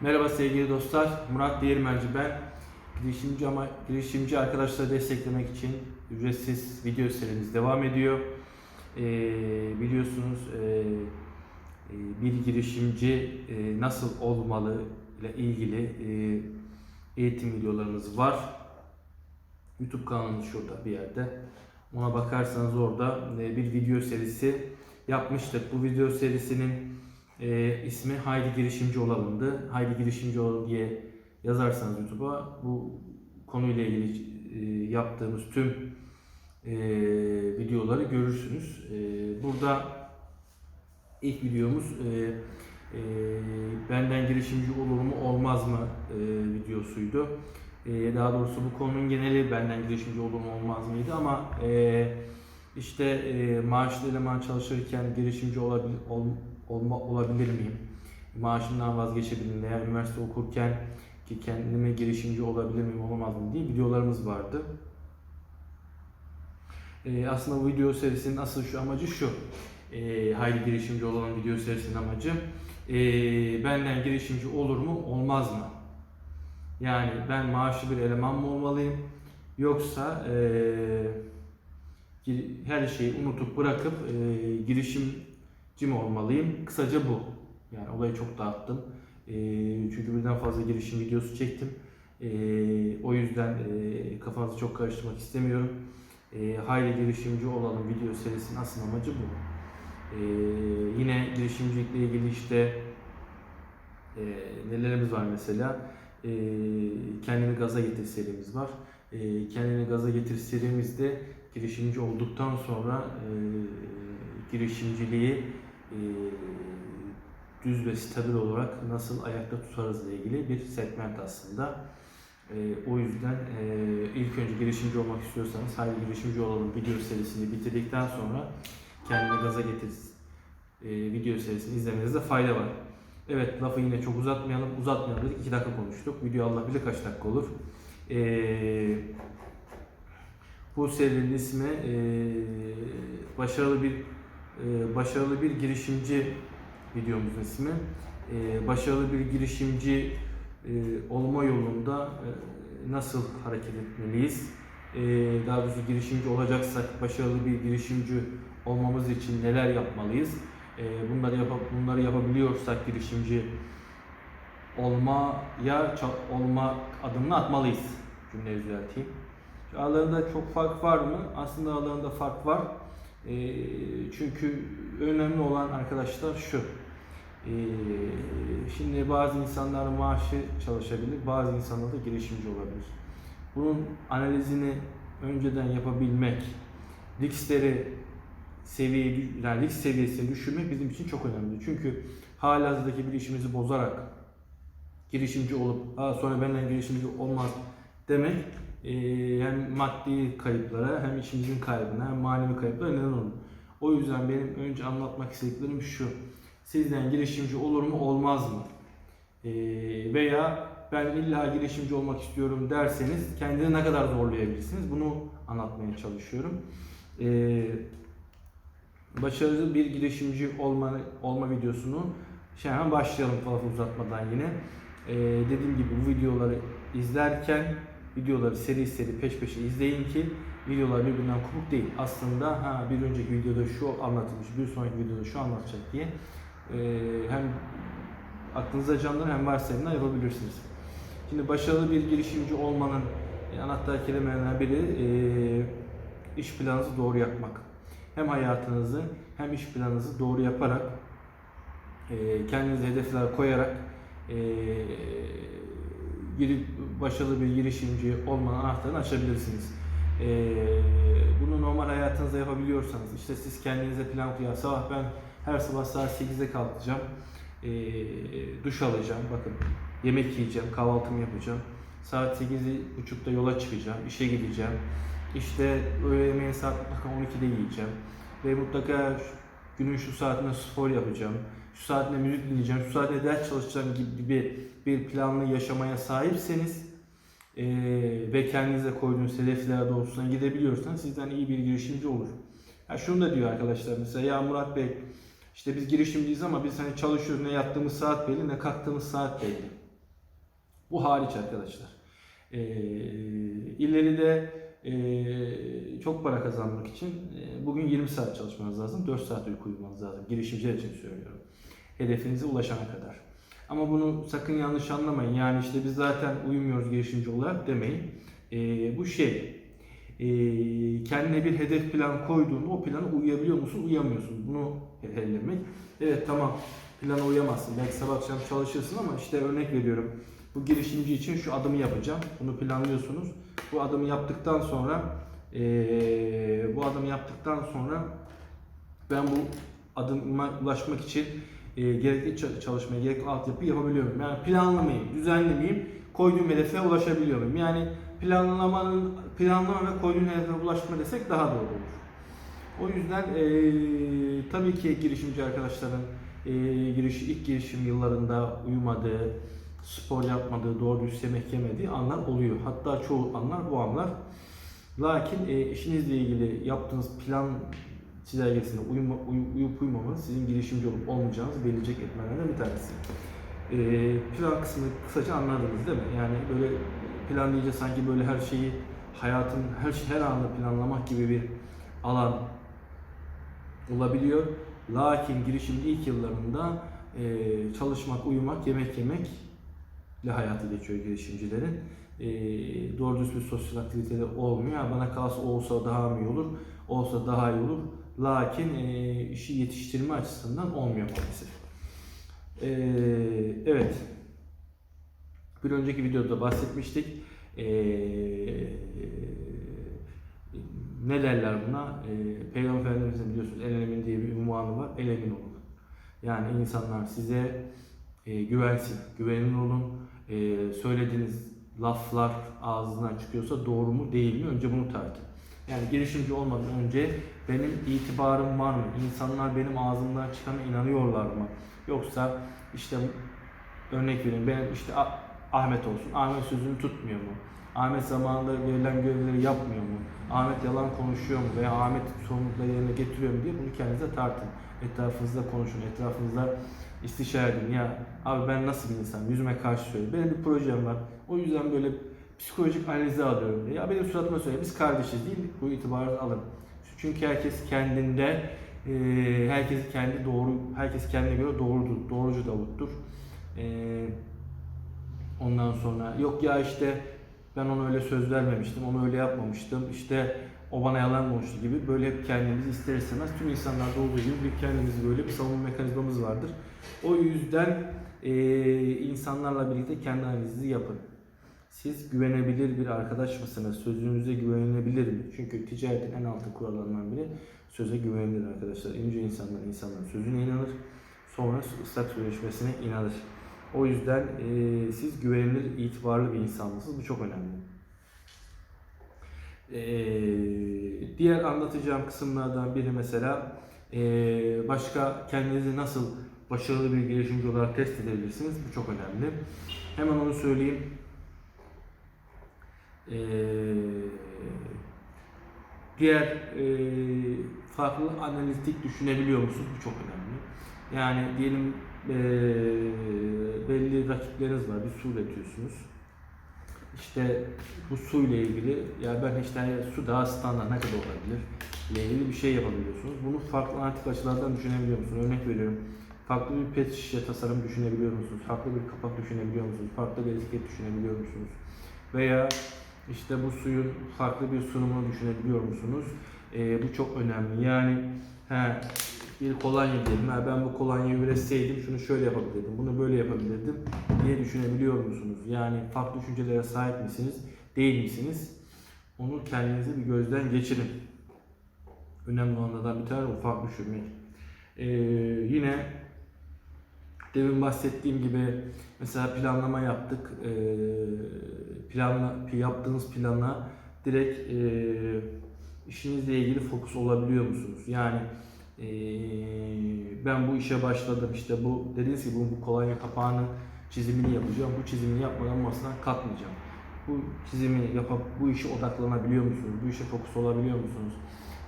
Merhaba sevgili dostlar, Murat Değirmenci ben. Girişimci ama girişimci arkadaşları desteklemek için ücretsiz video serimiz devam ediyor. Ee, biliyorsunuz e, e, bir girişimci e, nasıl olmalı ile ilgili e, eğitim videolarımız var. YouTube kanalımız şurada bir yerde. Ona bakarsanız orada e, bir video serisi yapmıştık. Bu video serisinin e, ismi Haydi Girişimci Olalım'dı. Haydi Girişimci Olalım diye yazarsanız YouTube'a bu konuyla ilgili e, yaptığımız tüm e, videoları görürsünüz. E, burada ilk videomuz e, e, benden girişimci olur mu olmaz mı e, videosuydu. E, daha doğrusu bu konunun geneli benden girişimci olur mu olmaz mıydı ama e, işte e, maaşlı eleman çalışırken girişimci olabil, ol, olma, olabilir miyim? Maaşımdan vazgeçebilir miyim? Veya üniversite okurken ki kendime girişimci olabilir miyim olamaz mı diye videolarımız vardı. E, aslında bu video serisinin asıl şu amacı şu. E, hayli girişimci olan video serisinin amacı e, benden girişimci olur mu olmaz mı? Yani ben maaşlı bir eleman mı olmalıyım? Yoksa e, gir- her şeyi unutup bırakıp e, girişimci mi olmalıyım? Kısaca bu. Yani olayı çok dağıttım. E, çünkü birden fazla girişim videosu çektim. E, o yüzden e, kafanızı çok karıştırmak istemiyorum. E, hayli girişimci olalım video serisinin asıl amacı bu. E, yine girişimcilikle ilgili işte e, nelerimiz var mesela? E, kendini gaza getir serimiz var. E, kendini gaza getir serimizde girişimci olduktan sonra e, girişimciliği düz ve stabil olarak nasıl ayakta tutarızla ilgili bir segment aslında. O yüzden ilk önce girişimci olmak istiyorsanız haydi girişimci olalım video serisini bitirdikten sonra kendini gaza getir video serisini izlemenizde fayda var. Evet lafı yine çok uzatmayalım. Uzatmayalım dedik. 2 dakika konuştuk. Video Allah bilir kaç dakika olur. Bu serinin ismi başarılı bir başarılı bir girişimci videomuzun ismi. E, başarılı bir girişimci e, olma yolunda e, nasıl hareket etmeliyiz? E, daha doğrusu girişimci olacaksak başarılı bir girişimci olmamız için neler yapmalıyız? Bunları yap bunları yapabiliyorsak girişimci olmaya olma adımını atmalıyız. Cümleyi düzelteyim. Aralarında çok fark var mı? Aslında aralarında fark var. E, çünkü önemli olan arkadaşlar şu. E, şimdi bazı insanlar maaşı çalışabilir, bazı insanlar da girişimci olabilir. Bunun analizini önceden yapabilmek, riskleri seviyeyi, yani risk seviyesini düşürmek bizim için çok önemli. Çünkü halihazırdaki bir işimizi bozarak girişimci olup sonra benden girişimci olmaz demek hem maddi kayıplara hem işimizin kaybına hem manevi kayıplara neden olur. O yüzden benim önce anlatmak istediklerim şu. Sizden girişimci olur mu olmaz mı? E, veya ben illa girişimci olmak istiyorum derseniz kendini ne kadar zorlayabilirsiniz? Bunu anlatmaya çalışıyorum. E, başarılı bir girişimci olma, olma videosunu şimdi hemen başlayalım fazla uzatmadan yine. Ee, dediğim gibi bu videoları izlerken videoları seri seri peş peşe izleyin ki videolar birbirinden kopuk değil. Aslında ha bir önceki videoda şu anlatılmış, bir sonraki videoda şu anlatacak diye ee, hem aklınıza canlanır hem varsayımlar yapabilirsiniz. Şimdi başarılı bir girişimci olmanın anahtar kelimelerinden biri ee, iş planınızı doğru yapmak hem hayatınızı hem iş planınızı doğru yaparak e, kendinize hedefler koyarak e, girip başarılı bir girişimci olmanın anahtarını açabilirsiniz. E, bunu normal hayatınızda yapabiliyorsanız işte siz kendinize plan koyar. Sabah ben her sabah saat 8'de kalkacağım. E, duş alacağım. Bakın yemek yiyeceğim, kahvaltımı yapacağım. Saat 8.30'da yola çıkacağım, işe gideceğim. İşte öğle yemeği saat mutlaka 12'de yiyeceğim. Ve mutlaka günün şu saatinde spor yapacağım. Şu saatinde müzik dinleyeceğim. Şu saatte ders çalışacağım gibi bir planlı yaşamaya sahipseniz eee, ve kendinize koyduğunuz hedefler doğrultusunda gidebiliyorsanız sizden iyi bir girişimci olur. Ha şunu da diyor arkadaşlar mesela ya Murat Bey işte biz girişimciyiz ama biz hani çalışıyoruz ne yattığımız saat belli ne kalktığımız saat belli. Bu hariç arkadaşlar. Ee, ileride ee, çok para kazanmak için e, bugün 20 saat çalışmanız lazım, 4 saat uyku uyumanız lazım. Girişimciler için söylüyorum. Hedefinize ulaşana kadar. Ama bunu sakın yanlış anlamayın. Yani işte biz zaten uyumuyoruz girişimci olarak demeyin. Ee, bu şey, e, kendine bir hedef plan koyduğunda o plana uyabiliyor musun, uyamıyorsun. Bunu belirlemek. Evet tamam plana uyamazsın. Belki sabah akşam çalışırsın ama işte örnek veriyorum. Bu girişimci için şu adımı yapacağım. Bunu planlıyorsunuz. Bu adımı yaptıktan sonra eee, bu adımı yaptıktan sonra ben bu adıma ulaşmak için eee, gerekli ça- çalışmayı, gerekli altyapı yapabiliyorum. Yani planlamayayım, düzenlemeyeyim, koyduğum hedefe ulaşabiliyor muyum? Yani planlamanın planlama ve koyduğun hedefe ulaşma desek daha doğru olur. O yüzden eee, tabii ki girişimci arkadaşların eee, giriş, ilk girişim yıllarında uyumadığı, spor yapmadığı, doğru dürüst yemek yemediği anlar oluyor. Hatta çoğu anlar bu anlar. Lakin e, işinizle ilgili yaptığınız plan çizelgesine uyuma, uy- uyup uymamanız sizin girişimci olup olmayacağınızı belirleyecek etmenlerden bir tanesi. E, plan kısmını kısaca anladınız değil mi? Yani böyle plan sanki böyle her şeyi hayatın her şey her anını planlamak gibi bir alan olabiliyor. Lakin girişimin ilk yıllarında e, çalışmak, uyumak, yemek yemek ile hayatı geçiyor girişimcilerin. E, doğru düz bir sosyal aktiviteleri olmuyor. Bana kalsa olsa daha mı iyi olur, olsa daha iyi olur. Lakin e, işi yetiştirme açısından olmuyor maalesef. E, evet. Bir önceki videoda bahsetmiştik. E, ne derler buna? E, Peygamber biliyorsunuz el emin diye bir unvanı var. El emin olun. Yani insanlar size e, güvensin, güvenilir olun. E, söylediğiniz laflar ağzından çıkıyorsa doğru mu değil mi? Önce bunu tartın. Yani girişimci olmadan önce benim itibarım var mı? İnsanlar benim ağzımdan çıkana inanıyorlar mı? Yoksa işte örnek vereyim ben işte Ah- Ahmet olsun. Ahmet sözünü tutmuyor mu? Ahmet zamanında verilen görevleri yapmıyor mu? Ahmet yalan konuşuyor mu? Veya Ahmet sorumlulukları yerine getiriyor mu diye bunu kendinize tartın. Etrafınızda konuşun, etrafınızda istişare edin. Ya abi ben nasıl bir insanım? Yüzüme karşı söyle. Benim bir projem var. O yüzden böyle psikolojik analize alıyorum diye. Ya benim suratıma söyle. Biz kardeşiz değil? Bu itibarı alın. Çünkü herkes kendinde e, herkes kendi doğru herkes kendine göre doğrudur. Doğrucu Davut'tur. E, ondan sonra yok ya işte ben ona öyle söz vermemiştim, onu öyle yapmamıştım. İşte o bana yalan konuştu gibi böyle hep kendimizi ister istemez tüm insanlarda olduğu gibi bir kendimizi böyle bir savunma mekanizmamız vardır. O yüzden e, insanlarla birlikte kendi analizinizi yapın. Siz güvenebilir bir arkadaş mısınız? Sözünüze güvenilebilir mi? Çünkü ticaretin en altı kurallarından biri söze güvenilir arkadaşlar. Önce insanlar insanların sözüne inanır. Sonra ıslak sözleşmesine inanır. O yüzden e, siz güvenilir, itibarlı bir insan mısınız? Bu çok önemli. E, diğer anlatacağım kısımlardan biri mesela e, başka kendinizi nasıl başarılı bir girişimci olarak test edebilirsiniz? Bu çok önemli. Hemen onu söyleyeyim. E, diğer farklı analitik düşünebiliyor musunuz? Bu çok önemli. Yani diyelim belli rakipleriniz var, bir su üretiyorsunuz. İşte bu su ile ilgili, ya ben işte hani su daha standart ne kadar olabilir ile ilgili bir şey yapabiliyorsunuz. Bunu farklı analitik açılardan düşünebiliyor musunuz? Örnek veriyorum. Farklı bir pet şişe tasarım düşünebiliyor musunuz? Farklı bir kapak düşünebiliyor musunuz? Farklı bir etiket düşünebiliyor musunuz? Veya işte bu suyun farklı bir sunumunu düşünebiliyor musunuz? Ee, bu çok önemli. Yani he, bir kolonya diyelim. Ha, ben bu kolonyayı üretseydim şunu şöyle yapabilirdim, bunu böyle yapabilirdim diye düşünebiliyor musunuz? Yani farklı düşüncelere sahip misiniz, değil misiniz? Onu kendinize bir gözden geçirin. Önemli olanlardan bir tanesi ufak düşünmek. Ee, yine demin bahsettiğim gibi mesela planlama yaptık. Ee, planla, yaptığınız plana direkt e, işinizle ilgili fokus olabiliyor musunuz? Yani ee, ben bu işe başladım işte bu dediğiniz gibi bu, kolonya kapağının çizimini yapacağım. Bu çizimini yapmadan masadan kalkmayacağım. Bu çizimi yapıp bu işe odaklanabiliyor musunuz? Bu işe fokus olabiliyor musunuz?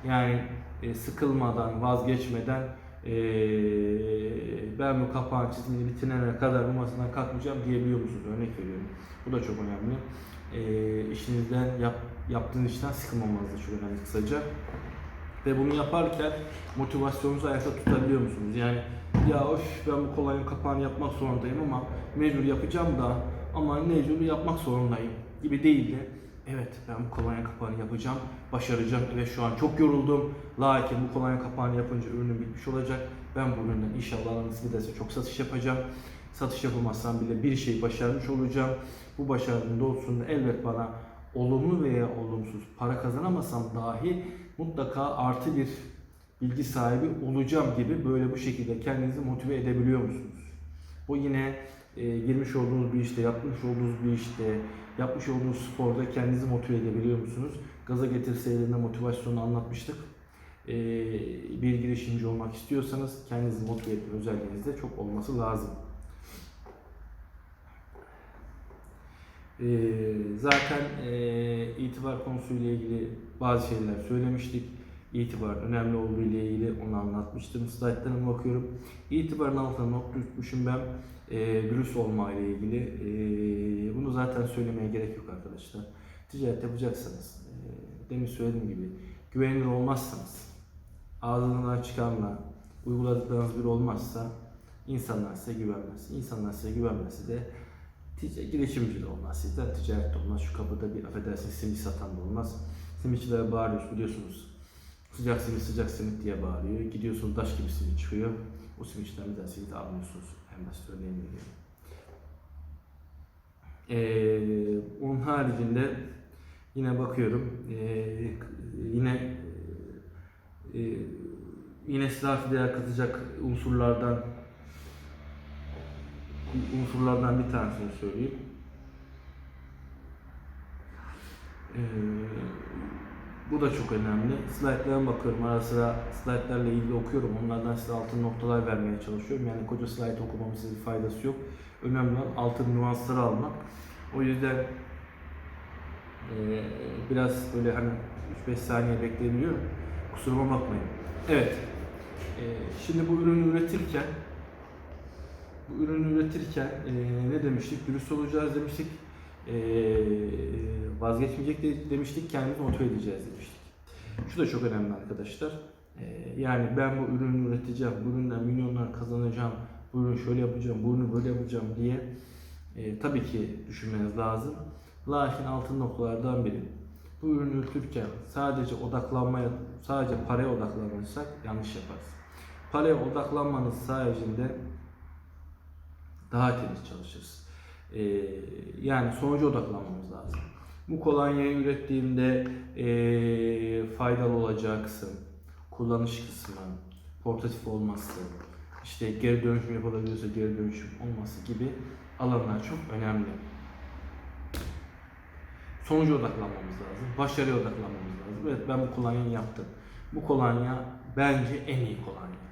Yani e, sıkılmadan, vazgeçmeden Ee, ben bu kapağın çizimini bitirene kadar bu masadan kalkmayacağım diyebiliyor musunuz? Örnek veriyorum. Bu da çok önemli. Ee, işinizden, yap, yaptığınız işten sıkılmamanız da çok önemli kısaca. Ve bunu yaparken motivasyonunuzu ayakta tutabiliyor musunuz? Yani ya hoş ben bu kolayın kapağını yapmak zorundayım ama mecbur yapacağım da ama mecbur yapmak zorundayım gibi değil de evet ben bu kolonya kapağını yapacağım, başaracağım. Evet şu an çok yoruldum. Lakin bu kolonya kapağını yapınca ürünüm bitmiş olacak. Ben bu üründen inşallah Allah nasip ederse çok satış yapacağım. Satış yapamazsam bile bir şey başarmış olacağım. Bu başarının doğrultusunda elbet bana olumlu veya olumsuz para kazanamasam dahi mutlaka artı bir bilgi sahibi olacağım gibi böyle bu şekilde kendinizi motive edebiliyor musunuz? Bu yine e, girmiş olduğunuz bir işte, yapmış olduğunuz bir işte, yapmış olduğunuz sporda kendinizi motive edebiliyor musunuz? Gaza getir seyrinde motivasyonu anlatmıştık. E, bir girişimci olmak istiyorsanız kendinizi motive etme özelliğiniz de çok olması lazım. E, zaten e, itibar konusuyla ilgili bazı şeyler söylemiştik. İtibar önemli olduğu ile ilgili onu anlatmıştım. Slaytlarıma bakıyorum. İtibarın altına not tutmuşum ben. E, dürüst olma ile ilgili. E, bunu zaten söylemeye gerek yok arkadaşlar. Ticaret yapacaksanız, e, demin söylediğim gibi güvenilir olmazsanız, ağzından çıkanla uyguladıklarınız bir olmazsa insanlar size güvenmez. İnsanlar size güvenmezse de ticari girişimci de olmaz sizden, ticaret de olmaz. Şu kapıda bir affedersiniz simit satan da olmaz. Simitçilere bağırıyoruz biliyorsunuz. Sıcak simit sıcak simit diye bağırıyor. Gidiyorsunuz taş gibi simit çıkıyor. O simitçiden bir daha simit almıyorsunuz. En basit örneğini veriyorum. Ee, onun haricinde yine bakıyorum. Ee, yine e, yine silah değer katacak unsurlardan unsurlardan bir tanesini söyleyeyim. Ee, bu da çok önemli. Slaytlara bakıyorum ara sıra slaytlarla ilgili okuyorum. Onlardan size altın noktalar vermeye çalışıyorum. Yani koca slayt okumamın size bir faydası yok. Önemli olan altın nüansları almak. O yüzden ee, biraz böyle hani 3-5 saniye bekleyebiliyorum. Kusuruma bakmayın. Evet. Ee, şimdi bu ürünü üretirken bu ürünü üretirken e, ne demiştik? Dürüst olacağız demiştik. E, vazgeçmeyecek de, demiştik. Kendimizi motive edeceğiz demiştik. Şu da çok önemli arkadaşlar. E, yani ben bu ürünü üreteceğim, bu üründen milyonlar kazanacağım, bu ürünü şöyle yapacağım, bu ürünü böyle yapacağım diye e, tabii ki düşünmeniz lazım. Lakin altın noktalardan biri. Bu ürünü üretirken sadece odaklanmaya, sadece paraya odaklanırsak yanlış yaparız. Paraya odaklanmanız sayesinde daha temiz çalışırız. Ee, yani sonuca odaklanmamız lazım. Bu kolonyayı ürettiğimde ee, faydalı olacak kısım, kullanış kısmı, portatif olması, işte geri dönüşüm yapılabiliyorsa geri dönüşüm olması gibi alanlar çok önemli. Sonuca odaklanmamız lazım, başarıya odaklanmamız lazım. Evet ben bu kolonyayı yaptım. Bu kolonya bence en iyi kolonya.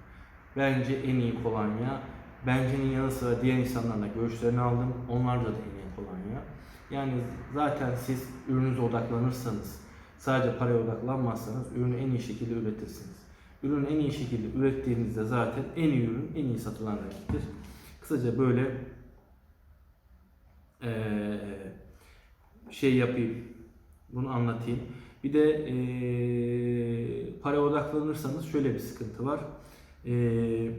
Bence en iyi kolonya. Bence'nin yanı sıra diğer insanlarla görüşlerini aldım. Onlar da da en iyi kolonya. Yani zaten siz ürünüze odaklanırsanız, sadece paraya odaklanmazsanız ürünü en iyi şekilde üretirsiniz. Ürünü en iyi şekilde ürettiğinizde zaten en iyi ürün en iyi satılan rakiptir. Kısaca böyle ee, şey yapayım, bunu anlatayım. Bir de ee, paraya odaklanırsanız şöyle bir sıkıntı var. Eee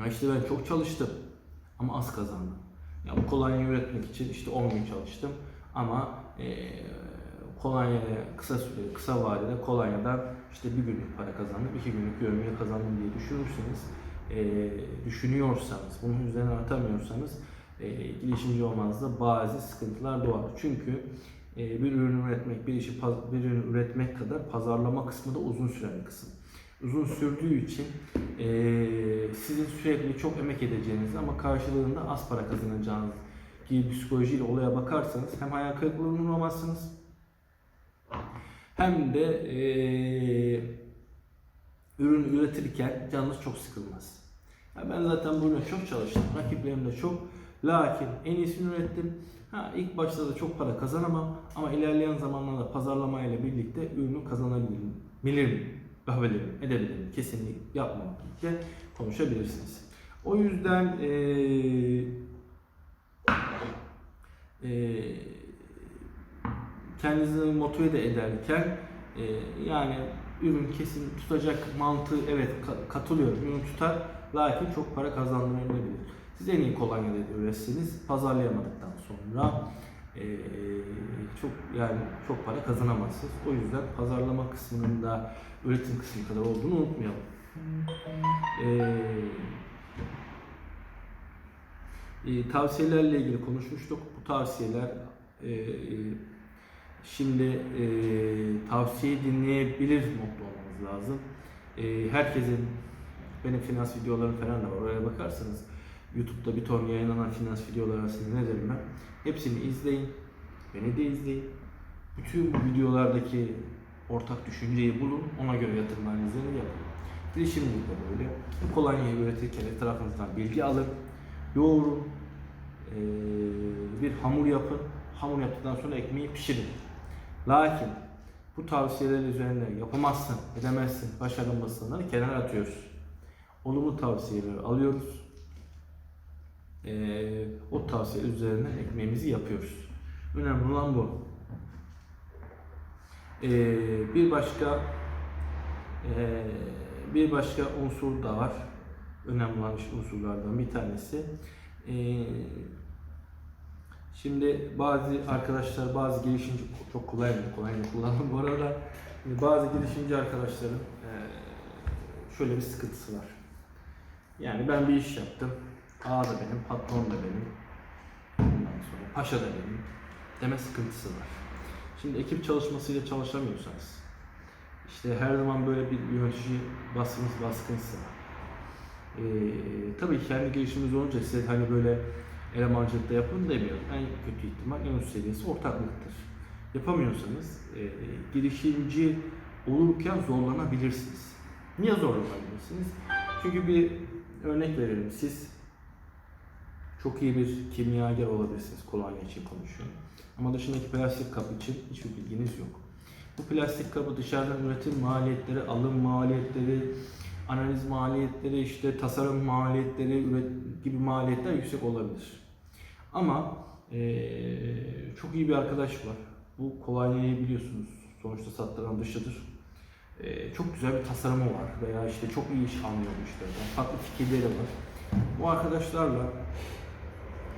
ya işte ben çok çalıştım ama az kazandım. Ya bu kolonyayı üretmek için işte 10 gün çalıştım ama e, kolonyaya kısa sürede, kısa vadede kolonyadan işte bir günlük para kazandım, iki günlük yövmiye kazandım diye düşünürseniz, e, düşünüyorsanız, bunun üzerine atamıyorsanız e, girişimci olmanızda bazı sıkıntılar doğar. Çünkü e, bir ürün üretmek, bir işi bir ürün üretmek kadar pazarlama kısmı da uzun süren bir kısım uzun sürdüğü için e, sizin sürekli çok emek edeceğiniz ama karşılığında az para kazanacağınız gibi psikolojiyle olaya bakarsanız hem hayal kırıklığına uğramazsınız hem de e, ürün üretirken canınız çok sıkılmaz. Ya ben zaten bunu çok çalıştım. Rakiplerim de çok. Lakin en iyisini ürettim. Ha, ilk başta da çok para kazanamam ama ilerleyen zamanlarda pazarlama ile birlikte ürünü kazanabilirim. Bilirim. Yapabilirim, edebilirim, kesinlikle yapmamakla konuşabilirsiniz. O yüzden eee eee kendinizi motive de ederken eee, yani ürün kesin tutacak mantığı evet ka- katılıyorum. Ürün tutar lakin çok para kazandırabilir. Siz en iyi kolonyada üretsiniz pazarlayamadıktan sonra eee, çok yani çok para kazanamazsınız. O yüzden pazarlama kısmının da üretim kısmı kadar olduğunu unutmayalım. Eee e, tavsiyelerle ilgili konuşmuştuk. Bu tavsiyeler e, e, şimdi e, tavsiye dinleyebilir mutlu olmamız lazım. E, herkesin benim finans videolarım falan da var. Oraya bakarsanız YouTube'da bir ton yayınlanan finans videoları arasında ne derim ben? Hepsini izleyin. Beni de izleyin. Bütün bu videolardaki ortak düşünceyi bulun. Ona göre yatırım yapın. Girişimcilik de böyle. Bu kolonyayı üretirken etrafınızdan bilgi alın. Yoğurun. Ee, bir hamur yapın. Hamur yaptıktan sonra ekmeği pişirin. Lakin bu tavsiyeler üzerine yapamazsın, edemezsin, başaramazsınları kenara atıyoruz. Olumlu tavsiyeleri alıyoruz. Ee, o tavsiyeler üzerine ekmeğimizi yapıyoruz. Önemli olan bu. Ee, bir başka ee, bir başka unsur da var. Önemli olan unsurlardan bir tanesi. Ee, şimdi bazı arkadaşlar, bazı girişimci çok kolay mı? Kolay mı kullandım bu arada. Bazı girişimci arkadaşların ee, şöyle bir sıkıntısı var. Yani ben bir iş yaptım. A da benim, patron da benim. Ondan sonra paşa da benim. Deme sıkıntısı var. Şimdi ekip çalışmasıyla çalışamıyorsanız, işte her zaman böyle bir yönetici baskınız baskınsa, ee, tabii kendi girişiminiz olunca size hani böyle elemancılıkta yapın demiyorum. En kötü ihtimal en üst seviyesi ortaklıktır. Yapamıyorsanız e, girişimci olurken zorlanabilirsiniz. Niye zorlanabilirsiniz? Çünkü bir örnek verelim. Siz çok iyi bir kimyager olabilirsiniz. Kolonya için konuşuyorum. Ama dışındaki plastik kap için hiçbir bilginiz yok. Bu plastik kabı dışarıdan üretim maliyetleri, alım maliyetleri, analiz maliyetleri, işte tasarım maliyetleri gibi maliyetler yüksek olabilir. Ama eee, çok iyi bir arkadaş var. Bu kolonyayı biliyorsunuz. Sonuçta sattıran dışıdır. Eee, çok güzel bir tasarımı var veya işte çok iyi iş anlıyor bu işlerden. Farklı fikirleri var. Bu arkadaşlarla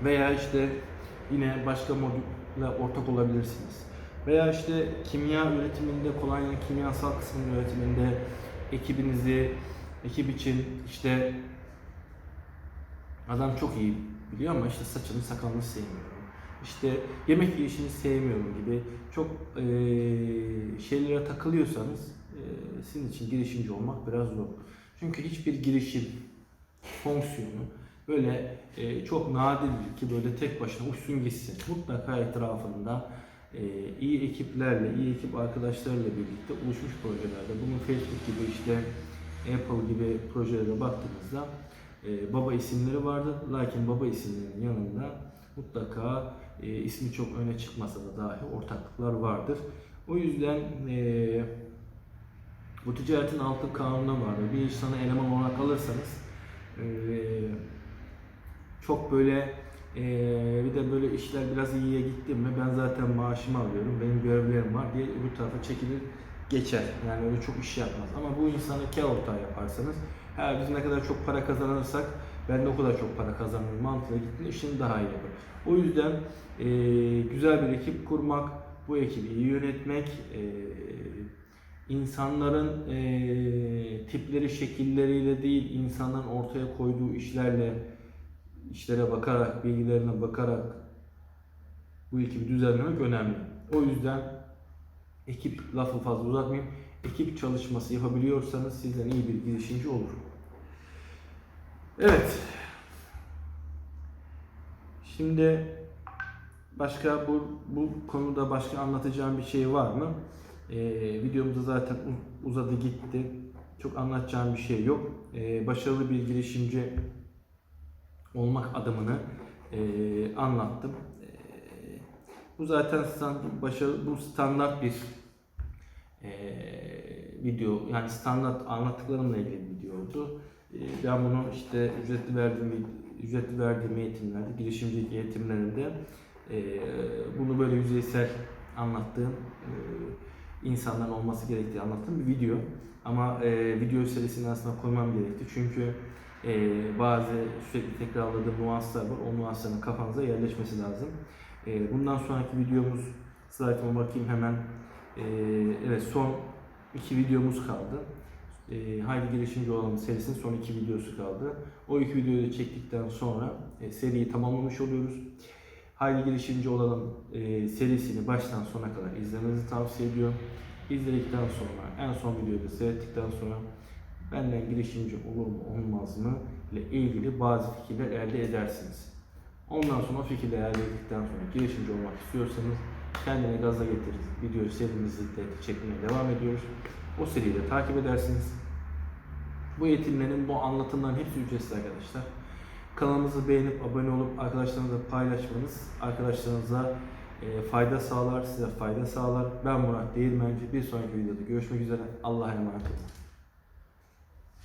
veya işte yine başka modülle ortak olabilirsiniz. Veya işte kimya üretiminde, kolonya kimyasal kısmının üretiminde ekibinizi, ekip için işte adam çok iyi biliyor ama işte saçını sakalını sevmiyorum. İşte yemek yiyişini sevmiyorum gibi çok eee, şeylere takılıyorsanız eee, sizin için girişimci olmak biraz zor. Çünkü hiçbir girişim fonksiyonu böyle eee, çok nadirdir ki böyle tek başına uçsun gitsin. Mutlaka etrafında eee, iyi ekiplerle, iyi ekip arkadaşlarıyla birlikte oluşmuş projelerde, bunun Facebook gibi işte Apple gibi projelere baktığımızda e, baba isimleri vardır. Lakin baba isimlerinin yanında mutlaka e, ismi çok öne çıkmasa da dahi ortaklıklar vardır. O yüzden e, bu ticaretin altın kanunu vardır. Bir insanı eleman olarak alırsanız e, çok böyle e, bir de böyle işler biraz iyiye gitti mi ben zaten maaşımı alıyorum, benim görevlerim var diye öbür tarafa çekilir geçer. Yani öyle çok iş yapmaz. Ama bu insanı kar ortağı yaparsanız her biz ne kadar çok para kazanırsak ben de o kadar çok para kazanırım mantığıyla gittiğinde işini daha iyi yapar. O yüzden e, güzel bir ekip kurmak, bu ekibi iyi yönetmek, e, insanların e, tipleri, şekilleriyle değil, insanların ortaya koyduğu işlerle, işlere bakarak, bilgilerine bakarak bu ekibi düzenlemek önemli. O yüzden ekip lafı fazla uzatmayayım. Ekip çalışması yapabiliyorsanız sizden iyi bir girişimci olur. Evet. Şimdi başka bu, bu konuda başka anlatacağım bir şey var mı? Ee, videomuzda zaten uz- uzadı gitti. Çok anlatacağım bir şey yok. Ee, başarılı bir girişimci olmak adımını ee, anlattım. Ee, bu zaten stand, başarı, bu standart bir ee, video yani standart anlattıklarımla ilgili bir video oldu. E, ben bunu işte ücretli verdiğim ücretli verdiğim eğitimlerde, girişimcilik eğitimlerinde e, bunu böyle yüzeysel anlattığım e, insanların olması gerektiği anlattığım bir video. Ama e, video serisini aslında koymam gerekti çünkü e, bazı sürekli tekrarladığım nuanslar var. O nuansların kafanıza yerleşmesi lazım. E, bundan sonraki videomuz slaytıma bakayım hemen. E, evet son iki videomuz kaldı. E, Haydi Girişimci Olalım serisinin son iki videosu kaldı. O iki videoyu çektikten sonra e, seriyi tamamlamış oluyoruz. Haydi Girişimci Olalım e, serisini baştan sona kadar izlemenizi tavsiye ediyorum. İzledikten sonra, en son videoyu da seyrettikten sonra benden girişimci olur mu olmaz mı ile ilgili bazı fikirler elde edersiniz. Ondan sonra o fikirleri elde ettikten sonra girişimci olmak istiyorsanız kendini gaza getiririz. Video serimizi de çekmeye devam ediyoruz. O seriyi de takip edersiniz. Bu eğitimlerin, bu anlatımların hepsi ücretsiz arkadaşlar. Kanalımızı beğenip abone olup arkadaşlarınızla paylaşmanız arkadaşlarınıza e, fayda sağlar, size fayda sağlar. Ben Murat Değirmenci. Bir sonraki videoda görüşmek üzere. Allah'a emanet olun.